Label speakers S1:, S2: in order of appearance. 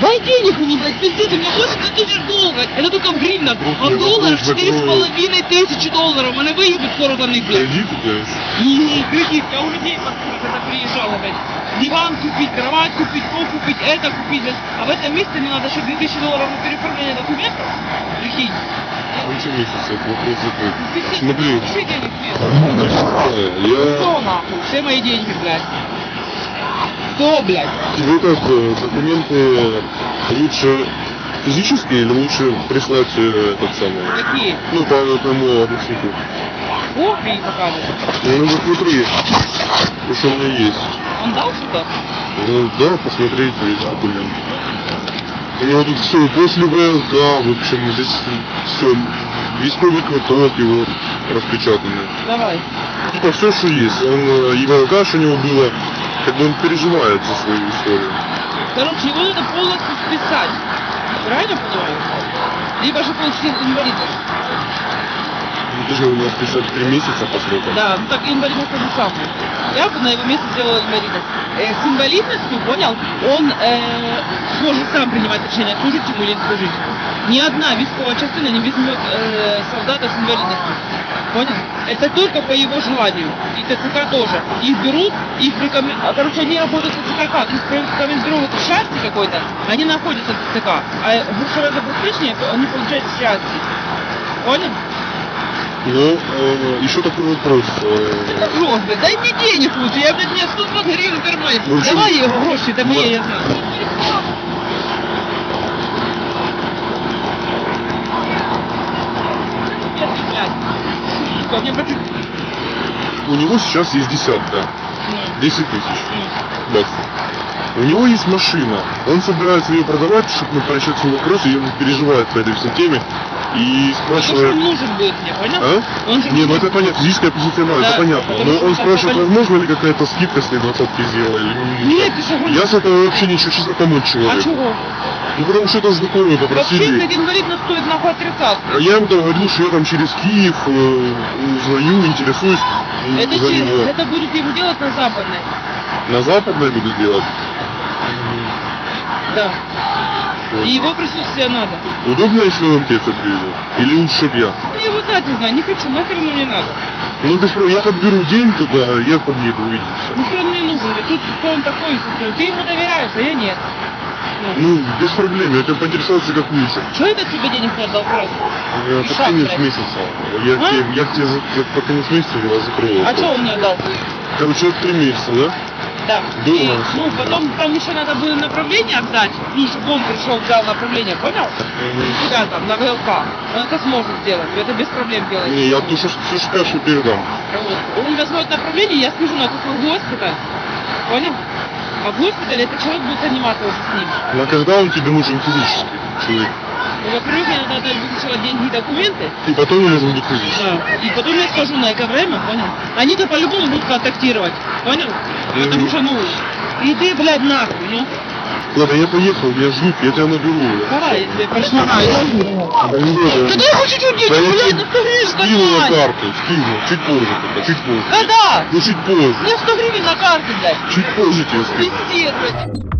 S1: Дай денег мне, блядь, пиздец, у меня 80 тысяч долларов. Это только в гривнах. А долларах четыре с половиной тысячи долларов. Мене виїбуть скоро за них, блядь.
S2: Кредит купляешь?
S1: И кредит, я у людей когда приезжала, блядь. Диван купить, кровать купить, то купить, это купить, блядь. А в этом месте мне надо еще 2000 долларов на переоформление документов. Прикинь.
S2: Лучше месяц, это вопрос закрыт.
S1: Пиздец,
S2: Смотри, я
S1: Кто нахуй? Все мои деньги, блядь. Кто, блядь?
S2: тебе как э, документы лучше физически или лучше прислать э, этот самый?
S1: Какие?
S2: Ну, по этому адреснику.
S1: Копии показывают.
S2: Ну, вот смотри, то, что у меня есть.
S1: Он дал что-то?
S2: Ну, да, посмотреть весь документ. Него тут все, после ВЛК, в общем, здесь все, військовый квиток его распечатанный.
S1: Давай.
S2: Типа все, что есть. Он, э, и ВЛК, что у него было, как бы он переживает за свою историю.
S1: Короче, его надо полностью списать. Правильно понимаю? Либо же получить инвалидность.
S2: Ну, ты же у писать три месяца по срокам.
S1: Да, ну так инвалидность то же самое. Я бы на его месте сделала инвалидность. Э, с инвалидностью, понял, он э, может сам принимать решение, служить ему или не служить. Ни одна військова частина не возьмет э, солдата с инвалидностью. Понял? Это только по его желанию. И ТЦК тоже. Их берут, их рекомен... а, Короче, они работают в ТЦК как? Их рекомендуют в части какой-то, они находятся в ТЦК. А групповое забезпечение, они получают в. Понял?
S2: Ну, э, еще такой вопрос. э,
S1: блядь, дай мне денег лучше, я, блядь, мне 120 гривен в кармане.
S2: Ну, в общем,
S1: Давай его гроши, это мои,
S2: вот.
S1: я знаю. Сука, мне хочу...
S2: у него сейчас есть десятка,
S1: Ну,
S2: 10 тысяч баксов. У него есть машина, он собирается ее продавать, чтобы решить свой вопрос, и он переживает по этой всей теме, и
S1: что
S2: спрашивает...
S1: он нужен будет мне, понял?
S2: А?
S1: Он же
S2: Не, ну это понятно, физическая позиция, ну,
S1: Да,
S2: это понятно. Но он спрашивает, возможно ли какая-то скидка, если двадцатки сделали? или не
S1: Нет, ты?
S2: Я с этого вообще ничего, честно, помочь
S1: А
S2: человеку.
S1: чего?
S2: Ну потому что это знакомые
S1: Вообще,
S2: попросили.
S1: блядь, инвалидность стоит нахуй отрицаться.
S2: А я им говорю, что я там через Киев э, узнаю, интересуюсь.
S1: Это, через- это будет ему делать на западной.
S2: На западной буду делать.
S1: Да. И его присутствие надо.
S2: Удобно, если он тебе это привезет? Или лучше, чтоб я?
S1: Я его знать не знаю, не хочу, нахер ему не надо.
S2: Ну, ты спро- я подберу день туда, я подъеду, увидимся.
S1: Нахер он мне нужен, тут он такой, ты ему доверяешь, а я нет. Ну,
S2: Ну, без проблем, я тебя поинтересоваться как лучше.
S1: что это тебе денег не отдал просто? И
S2: под
S1: шаг,
S2: конец
S1: блядь.
S2: месяца. Я,
S1: А?
S2: тебе, я тебе за, за- под конец месяца я закрою.
S1: А что он мне отдал?
S2: Короче, вот три месяца, да?
S1: Да. И, ну, потом там еще надо было направление отдать. Ну, чтобы он пришел, взял направление, понял? Куда там, на ВЛК. Он это сможет сделать, это без проблем делать.
S2: Не, я что все скажешь, передам.
S1: Вот. Он возьмет направление, я скажу на какой госпиталь. Понял? А в госпитале этот человек будет заниматься уже с ним.
S2: Ну, а когда он тебе нужен физически, человек?
S1: Ну, во-первых, надо отдать сначала деньги и документы.
S2: И потом ему нужен будет физически.
S1: Да. И потом я скажу на это время, понял? Они-то по-любому будут контактировать, понял? Потому что, ну, иди, блядь, нахуй, ну.
S2: Ладно, я поехал, меня ждут, я тебя наберу.
S1: Давай, я тебе пошмараю.
S2: Да не надо.
S1: Да дай хоть чуть-чуть денег,
S2: Да я
S1: блядь, на 100 гривен
S2: скину на карту, скину, чуть позже только, чуть позже.
S1: Когда?
S2: Ну чуть позже,
S1: Мне 100 гривен на карте, блядь.
S2: чуть позже тебе скину.
S1: Пиздец, блядь.